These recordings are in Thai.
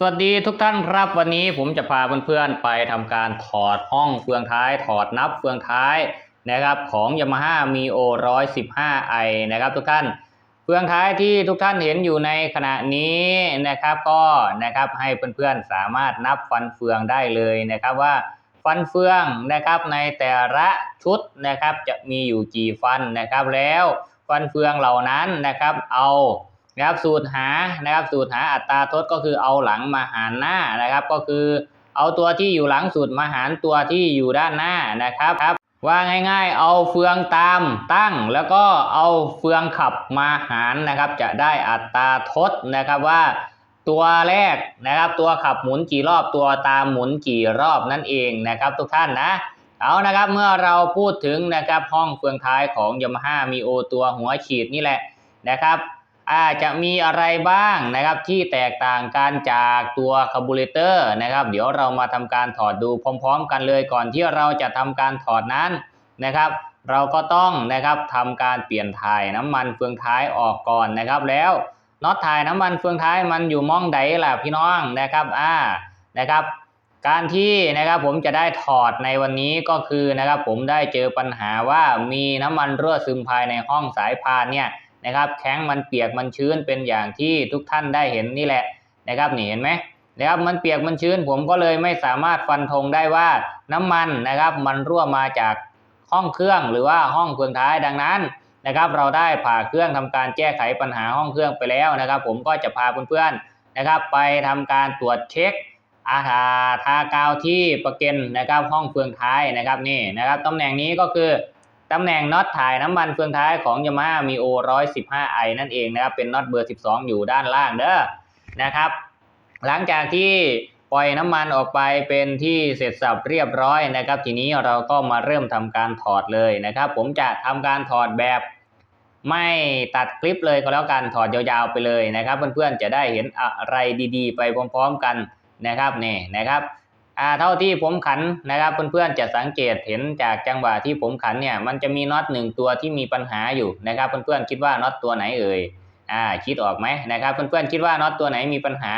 สวัสดีทุกท่านครับวันนี้ผมจะพาเพื่อนๆไปทำการถอดห้องเฟืองท้าย ถอดนับเฟืองท้ายนะครับของ Yamaha Mio 115i นะครับทุกท่านเฟืองท้ายที่ทุกท่านเห็นอยู่ในขณะนี้นะครับก็นะครับให้เพื่อนๆสามารถนับฟันเฟืองได้เลยนะครับว่าฟันเฟืองนะครับในแต่ละชุดนะครับจะมีอยู่กี่ฟันนะครับแล้วฟันเฟืองเหล่านั้นนะครับเอา นะครับสูตรหานะครับสูตรหาอัตราทดก็คือเอาหลังมาหารหน้านะครับ ก็คือเอาตัวที่อยู่หลังสุดมาหารตัวที่อยู่ด้านหน้านะครับว่าง่ายๆ เอาเฟืองตามตั้ง แล้วก็เอาเฟืองขับมาหารนะครับ จะได้อัตราทดนะครับว่าตัวแรกนะครับ ตัวขับหมุนกี่รอบตัวตามหมุนกี่รอบนั่นเองนะครับ ทุกท่านนะเอานะครับเมื่อเราพูดถึงนะครับห้องเฟืองท้ายของ Yamaha Mio ตัวหัวฉีดนี่แหละนะครับ อาจะมีอะไรบ้างนะครับที่แตกต่างกันจากตัวคาร์บูเรเตอร์นะครับ เดี๋ยวเรามาทำการถอดดูพร้อม ๆ กันเลยก่อนที่เราจะทำการถอดนั้นนะครับ เราก็ต้องนะครับทำการเปลี่ยนถ่ายน้ำมันเฟืองท้ายออกก่อนนะครับ แล้วน็อตถ่ายน้ำมันเฟืองท้ายมันอยู่ม่องใดล่ะพี่น้องนะครับอ่านะครับ การที่นะครับผมจะได้ถอดในวันนี้ก็คือนะครับผมได้เจอปัญหาว่ามีน้ำมันรั่วซึมภายในห้องสายพานเนี่ย นะครับแข้งมันเปียกมันชื้นเป็นอย่างที่ทุกท่านได้เห็นนี่แหละนะครับนี่เห็นไหมนะครับมันเปียกมันชื้นผมก็เลยไม่สามารถฟันธงได้ว่าน้ำมันนะครับมันรั่วมาจากห้องเครื่องหรือว่าห้องเครื่องท้ายดังนั้นนะครับเราได้ผ่าเครื่องทำการแก้ไขปัญหาห้องเครื่องไปแล้วนะครับ ผมก็จะพาเพื่อนๆนะครับไปทำการตรวจเช็คอาทาทากาวที่ประเก็นนะครับห้องเฟืองท้ายนะครับนี่นะครับตำแหน่งนี้ก็คือ ตำแหน่งน็อตถ่ายน้ำมันเฟืองท้ายของ Yamaha Mio 115i นั่นเองนะครับ เป็นน็อตเบอร์12อยู่ด้านล่างเด้อนะครับ หลังจากที่ปล่อยน้ำมันออกไปเป็นที่เสร็จสับเรียบร้อยนะครับ ทีนี้เราก็มาเริ่มทำการถอดเลยนะครับ ผมจะทำการถอดแบบไม่ตัดคลิปเลยก็แล้วกันถอดยาวๆไปเลยนะครับ เพื่อนๆจะได้เห็นอะไรดีๆ ไปพร้อม ๆ กันนะครับนี่นะครับ อ่าเท่าที่ผมขันนะครับเพื่อนๆจะสังเกตเห็นจากจังหวะที่ผมขันเนี่ยมันจะมีน็อตหนึ่งตัวที่มีปัญหาอยู่นะครับเพื่อนๆคิดว่าน็อตตัวไหนเอ่ยอ่าคิดออกไหมนะครับเพื่อนๆคิดว่าน็อตตัวไหนมีปัญหา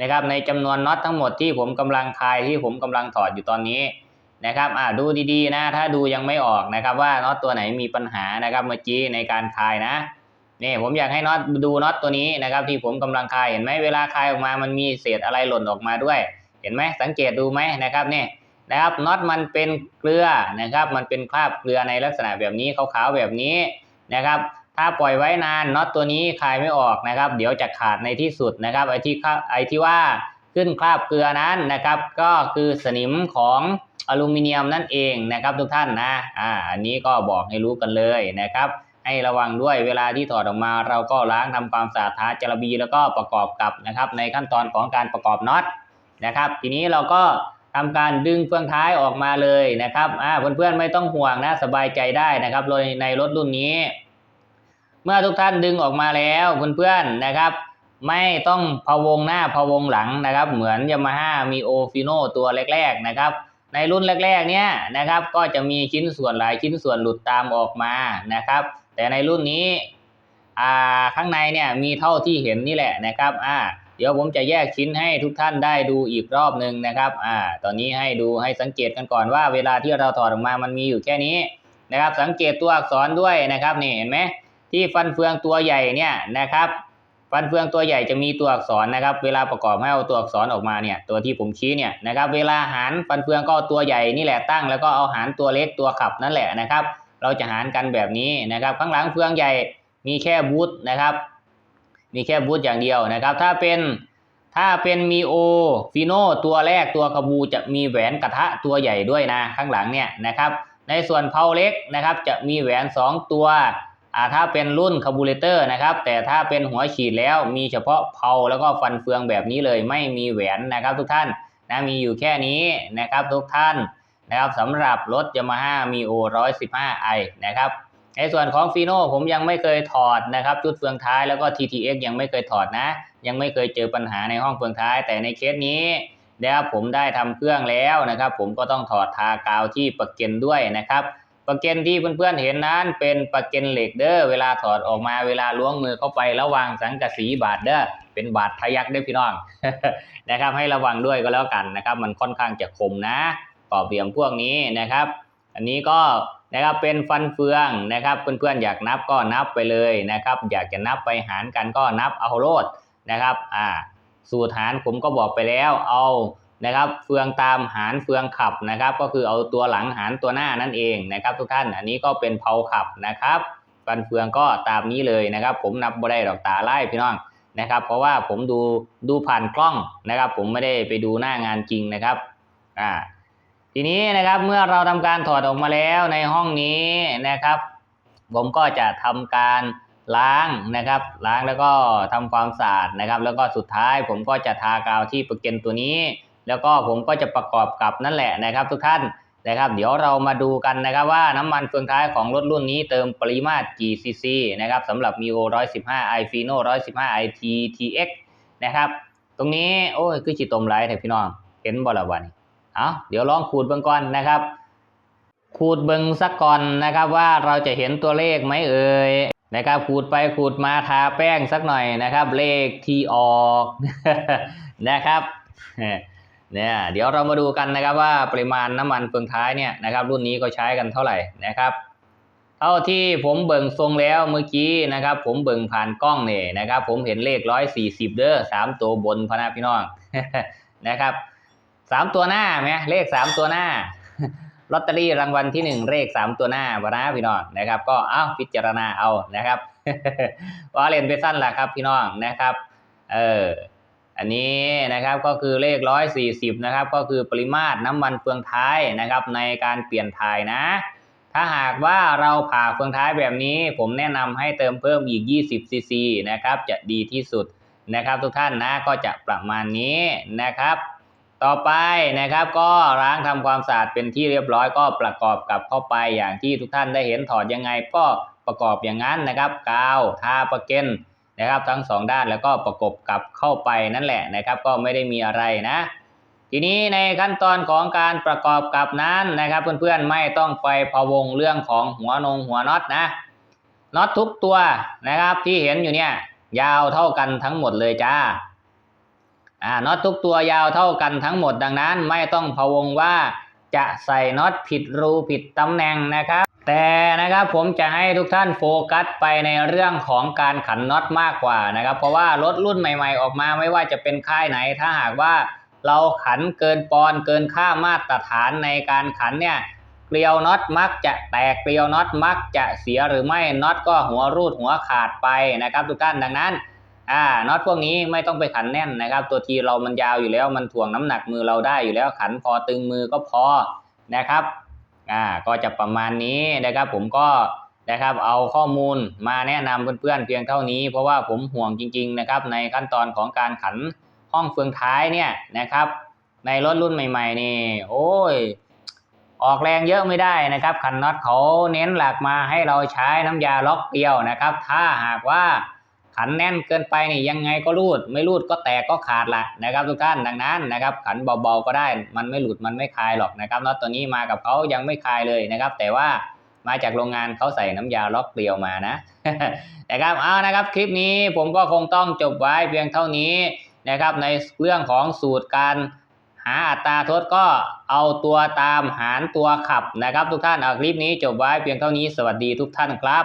นะครับในจำนวนน็อตทั้งหมดที่ผมกำลังคลายที่ผมกำลังถอดอยู่ตอนนี้นะครับอ่าดูดีๆนะถ้าดูยังไม่ออกนะครับว่าน็อตตัวไหนมีปัญหานะครับเมื่อกี้ในการคลายนะนี่ผมอยากให้น็อตดูน็อตตัวนี้นะครับที่ผมกำลังคลายเห็นไหมเวลาคลายออกมามันมีเศษอะไรหล่นออกมาด้วย เห็นไหมสังเกตดูไหมนะครับนี่นะครับน็อตมันเป็นเกลือนะครับ มันเป็นคราบเกลือในลักษณะแบบนี้ขาวๆแบบนี้นะครับ ถ้าปล่อยไว้นานน็อตตัวนี้คลายไม่ออกนะครับ เดี๋ยวจะขาดในที่สุดนะครับไอ้ที่ไอ้ที่ว่าขึ้นคราบเกลือนั้นนะครับ ก็คือสนิมของอลูมิเนียมนั่นเองนะครับทุกท่านนะอ่าอันนี้ก็บอกให้รู้กันเลยนะครับ ให้ระวังด้วยเวลาที่ถอดออกมา เราก็ล้างทำความสะอาดทาจระบีแล้วก็ประกอบกับนะครับ ในขั้นตอนของการประกอบน็อต นะครับ ทีนี้เราก็ทำการดึงเฟืองท้ายออกมาเลยนะครับอ่าเพื่อนๆไม่ต้องห่วงนะสบายใจได้นะครับโดยในรถรุ่นนี้ เมื่อทุกท่านดึงออกมาแล้วเพื่อนๆนะครับ ไม่ต้องพะวงหน้าพะวงหลังนะครับ เหมือน Yamaha Mio Fino ตัวแรก ๆนะครับ ในรุ่นแรกๆ เนี่ยนะครับ ก็จะมีชิ้นส่วนหลายชิ้นส่วนหลุดตามออกมานะครับ แต่ในรุ่นนี้อ่าข้างในเนี่ยมีเท่าที่เห็นนี่แหละนะครับอ่า เดี๋ยวผมจะแยกชิ้นให้ทุกท่านได้ดูอีกรอบหนึ่งนะครับ อ่า ตอนนี้ให้ดูให้สังเกตกันก่อนว่า เวลาที่เราถอดออกมามันมีอยู่แค่นี้นะครับ สังเกตตัวอักษรด้วยนะครับนี่เห็นไหมที่ฟันเฟืองตัวใหญ่เนี่ยนะครับ ฟันเฟืองตัวใหญ่จะมีตัวอักษรนะครับ เวลาประกอบให้เอาตัวอักษรออกมาเนี่ยตัวที่ผมชี้เนี่ยนะครับ เวลาหารฟันเฟืองก็ตัวใหญ่นี่แหละตั้ง แล้วก็เอาหารตัวเล็กตัวขับนั่นแหละนะครับ เราจะหารกันแบบนี้นะครับ ข้างหลังเฟืองใหญ่มีแค่บูทนะครับ มีแค่บูทอย่างเดียวนะครับ ถ้าเป็นถ้าเป็นมีโอฟิโนตัวแรกตัวขบูจะมีแหวนกระทะตัวใหญ่ด้วยนะข้างหลังเนี่ยนะครับในส่วนเพาเล็กนะครับจะมีแหวน 2 ตัวอ่าถ้าเป็นรุ่นคาบูเรเตอร์นะครับ แต่ถ้าเป็นหัวฉีดแล้วมีเฉพาะเพาแล้วก็ฟันเฟืองแบบนี้เลยไม่มีแหวนนะครับ ทุกท่านนะมีอยู่แค่นี้นะครับทุกท่านนะครับสำหรับรถ Yamaha Mio 115i นะครับ ในส่วนของฟีโน่ผมยังไม่เคยถอดนะครับชุดเฟืองท้ายแล้วก็ TTX ยังไม่เคยถอดนะ ยังไม่เคยเจอปัญหาในห้องเฟืองท้าย แต่ในเคสนี้นะครับผมได้ทำเครื่องแล้วนะครับ ผมก็ต้องถอดทากาวที่ประเก็นด้วยนะครับประเก็นที่เพื่อนๆเห็นนั้นเป็นประเก็นเหล็กเด้อเวลาถอดออกมาเวลาล้วงมือเข้าไประวังสังกะสีบาดเด้อเป็นบาดทะยักเด้อพี่น้องนะครับ ให้ระวังด้วยก็แล้วกันนะครับ มันค่อนข้างจะคมนะกรอบเหลี่ยมพวกนี้นะครับ อันนี้ก็ นะครับเป็นฟันเฟืองนะครับเพื่อนๆอยากนับก็นับไปเลยนะครับ อยากจะนับไปหารกันก็นับเอาโลดนะครับอ่าสูตรหารผมก็บอกไปแล้วเอานะครับเฟืองตามหารเฟืองขับนะครับ ก็คือเอาตัวหลังหารตัวหน้านั่นเองนะครับ ทุกท่านอันนี้ก็เป็นเพาขับนะครับฟันเฟืองก็ตามนี้เลยนะครับ ผมนับบ่ได้ดอกตาไล่พี่น้องนะครับ เพราะว่าผมดูดูผ่านกล้องนะครับ ผมไม่ได้ไปดูหน้างานจริงนะครับอ่า ทีนี้นะครับเมื่อเราทำการถอดออกมาแล้วในห้องนี้นะครับ ผมก็จะทำการล้างนะครับ ล้างแล้วก็ทำความสะอาดนะครับ แล้วก็สุดท้ายผมก็จะทากาวที่ประเก็นตัวนี้ แล้วก็ผมก็จะประกอบกับนั่นแหละนะครับ ทุกท่านนะครับ เดี๋ยวเรามาดูกันนะครับว่าน้ำมันเฟืองท้ายของรถรุ่นนี้เติมปริมาตรกี่ซีซีนะครับสำหรับ Mio 115 i Fino 115 i TTX นะครับ ตรงนี้โอ้ยคือจิตตมไหลแต่พี่น้องเห็นบ่ลวัน เอาเดี๋ยวลองขูดเบิ่งก่อนนะครับขูดเบิ่งสักก่อนนะครับว่าเราจะเห็นตัวเลขไหมเอ่ยนะครับขูดไปขูดมาทาแป้งสักหน่อยนะครับ เลขที่ออกนะครับเนี่ยเดี๋ยวเรามาดูกันนะครับว่าปริมาณน้ำมันเฟืองท้ายเนี่ยนะครับ รุ่นนี้ก็ใช้กันเท่าไหร่นะครับ เท่าที่ผมเบิ่งทรงแล้วเมื่อกี้นะครับ ผมเบิ่งผ่านกล้องเนี่ยนะครับ ผมเห็นเลขร้อยสี่สิบเด้อสามตัวบนพะนะพี่น้องนะครับ สามตัวหน้าไหมเลขสามตัวหน้าลอตเตอรี่รางวัลที่หนึ่งเลขสามตัวหน้าบนะพี่น้องนะครับ ก็เอ้าพิจารณาเอานะครับว่าเรียนไปสั้นแหละครับพี่น้องนะครับเอออันนี้นะครับก็คือเลขร้อยสี่สิบนะครับ ก็คือปริมาตรน้ำมันเฟืองท้ายนะครับ ในการเปลี่ยนถ่ายนะ ถ้าหากว่าเราผ่าเฟืองท้ายแบบนี้ ผมแนะนำให้เติมเพิ่มอีก 20ซีซีนะครับ จะดีที่สุดนะครับ ทุกท่านนะก็จะประมาณนี้นะครับ ต่อไปนะครับก็ล้างทำความสะอาดเป็นที่เรียบร้อยก็ประกอบกับเข้าไปอย่างที่ทุกท่านได้เห็นถอดยังไงก็ประกอบอย่างนั้นนะครับกาวทาประเก็นนะครับทั้งสองด้านแล้วก็ประกบกับเข้าไปนั่นแหละนะครับ ก็ไม่ได้มีอะไรนะ ทีนี้ในขั้นตอนของการประกอบกับนั้นนะครับ เพื่อนๆไม่ต้องไปพะวงเรื่องของหัวนงหัวน็อตนะน็อตทุกตัวนะครับที่เห็นอยู่เนี่ยยาวเท่ากันทั้งหมดเลยจ้า อ่าน็อตทุกตัวยาวเท่ากันทั้งหมดดังนั้น ไม่ต้องพะวงว่าจะใส่น็อตผิดรูผิดตำแหน่งนะครับ แต่นะครับผมจะให้ทุกท่านโฟกัสไปในเรื่องของการขันน็อตมากกว่านะครับ เพราะว่ารถรุ่นใหม่ ๆ ออกมาไม่ว่าจะเป็นค่ายไหน ถ้าหากว่าเราขันเกินปอนเกินค่ามาตรฐานในการขันเนี่ยเกลียวน็อตมักจะแตกเกลียวน็อตมักจะเสียหรือไม่น็อตก็หัวรูดหัวขาดไปนะครับ ทุกท่านดังนั้น อ่าน็อตพวกนี้ไม่ต้องไปขันแน่นนะครับ ตัวทีเรามันยาวอยู่แล้ว มันถ่วงน้ำหนักมือเราได้อยู่แล้วขันพอตึงมือก็พอนะครับอ่าก็จะประมาณนี้นะครับ ผมก็นะครับเอาข้อมูลมาแนะนำเพื่อนๆเพียงเท่านี้ เพราะว่าผมห่วงจริง ๆนะครับ ในขั้นตอนของการขันห้องเฟืองท้ายเนี่ยนะครับ ในรถรุ่นใหม่ ๆ นี่โอ้ยออกแรงเยอะไม่ได้นะครับขันน็อตเขาเน้นหลักมาให้เราใช้น้ำยาล็อกเกลียวนะครับ ถ้าหากว่า ขันแน่นเกินไปนี่ยังไงก็รูด ไม่รูดก็แตกก็ขาดละนะครับทุกท่านดังนั้นนะครับขันเบาๆก็ได้ มันไม่หลุดมันไม่คลายหรอกนะครับน็อตตัวนี้มากับเขายังไม่คลายเลยนะครับ แต่ว่ามาจากโรงงานเขาใส่น้ำยาล็อกเกลียวมานะนะครับเอานะครับคลิปนี้ผมก็คงต้องจบไว้เพียงเท่านี้นะครับในเรื่องของสูตรการหาอัตราทดก็เอาตัวตามหารตัวขับนะครับ ทุกท่านเอาคลิปนี้จบไว้เพียงเท่านี้สวัสดีทุกท่านครับ